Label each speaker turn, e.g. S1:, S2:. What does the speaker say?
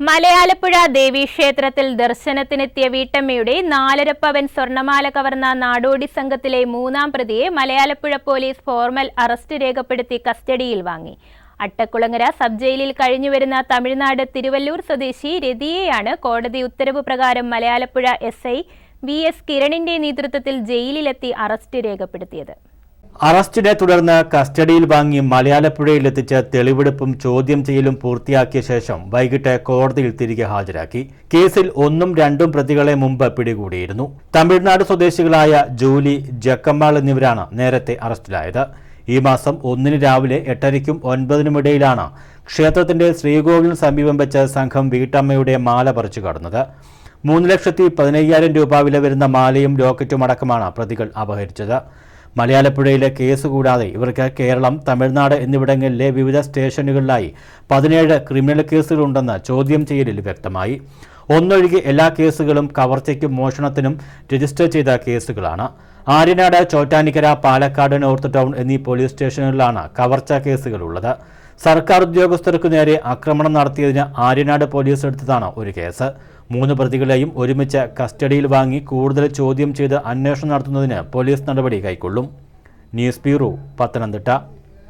S1: മലയാലപ്പുഴ ദേവീക്ഷേത്രത്തിൽ ദർശനത്തിനെത്തിയ വീട്ടമ്മയുടെ നാലരപ്പവൻ സ്വർണമാല കവർന്ന നാടോടി സംഘത്തിലെ മൂന്നാം പ്രതിയെ മലയാലപ്പുഴ പോലീസ് ഫോർമൽ അറസ്റ്റ് രേഖപ്പെടുത്തി കസ്റ്റഡിയിൽ വാങ്ങി. അട്ടക്കുളങ്ങര സബ് ജയിലിൽ കഴിഞ്ഞുവരുന്ന തമിഴ്നാട് തിരുവല്ലൂർ സ്വദേശി രതിയെയാണ് കോടതി ഉത്തരവ് പ്രകാരം Malayalappuzha S I V S കിരണിന്റെ നേതൃത്വത്തിൽ ജയിലിലെത്തി അറസ്റ്റ് രേഖപ്പെടുത്തിയത്.
S2: അറസ്റ്റിനെ തുടർന്ന് കസ്റ്റഡിയിൽ വാങ്ങി മലയാളപ്പുഴയിലെത്തിച്ച് തെളിവെടുപ്പും ചോദ്യം ചെയ്യലും പൂർത്തിയാക്കിയ ശേഷം വൈകിട്ട് കോടതിയിൽ തിരികെ ഹാജരാക്കി. കേസിൽ ഒന്നും രണ്ടും പ്രതികളെ മുമ്പ് പിടികൂടിയിരുന്നു. തമിഴ്നാട് സ്വദേശികളായ ജൂലി ജക്കമ്മാൾ എന്നിവരാണ് നേരത്തെ അറസ്റ്റിലായത്. ഈ മാസം ഒന്നിന് രാവിലെ എട്ടരയ്ക്കും ഒൻപതിനുമിടയിലാണ് ക്ഷേത്രത്തിന്റെ ശ്രീകോവിലിന് സമീപം വെച്ച് സംഘം വീട്ടമ്മയുടെ മാല പറിച്ചു കടന്നത്. മൂന്ന് ലക്ഷത്തി പതിനയ്യായിരം രൂപ വില വരുന്ന മാലയും ലോക്കറ്റും അടക്കമാണ് പ്രതികൾ അപഹരിച്ചത്. മലയാളപ്പുഴയിലെ കേസ് കൂടാതെ ഇവർക്ക് കേരളം തമിഴ്നാട് എന്നിവിടങ്ങളിലെ വിവിധ സ്റ്റേഷനുകളിലായി പതിനേഴ് ക്രിമിനൽ കേസുകളുണ്ടെന്ന് ചോദ്യം ചെയ്യലിൽ വ്യക്തമായി. ഒന്നൊഴികെ എല്ലാ കേസുകളും കവർച്ചയ്ക്കും മോഷണത്തിനും രജിസ്റ്റർ ചെയ്ത കേസുകളാണ്. ആര്യനാട് ചോറ്റാനിക്കര പാലക്കാട് നോർത്ത് ടൗൺ എന്നീ പോലീസ് സ്റ്റേഷനുകളിലാണ് കവർച്ച കേസുകളുള്ളത്. സർക്കാർ ഉദ്യോഗസ്ഥർക്കു നേരെ ആക്രമണം നടത്തിയതിന് ആര്യനാട് പോലീസ് എടുത്തതാണ് ഒരു കേസ്. മൂന്ന് പ്രതികളെയും ഒരുമിച്ച് കസ്റ്റഡിയിൽ വാങ്ങി കൂടുതൽ ചോദ്യം ചെയ്ത് അന്വേഷണം നടത്തുന്നതിന് പോലീസ് നടപടി കൈക്കൊള്ളും. News bureau Pathanamthitta.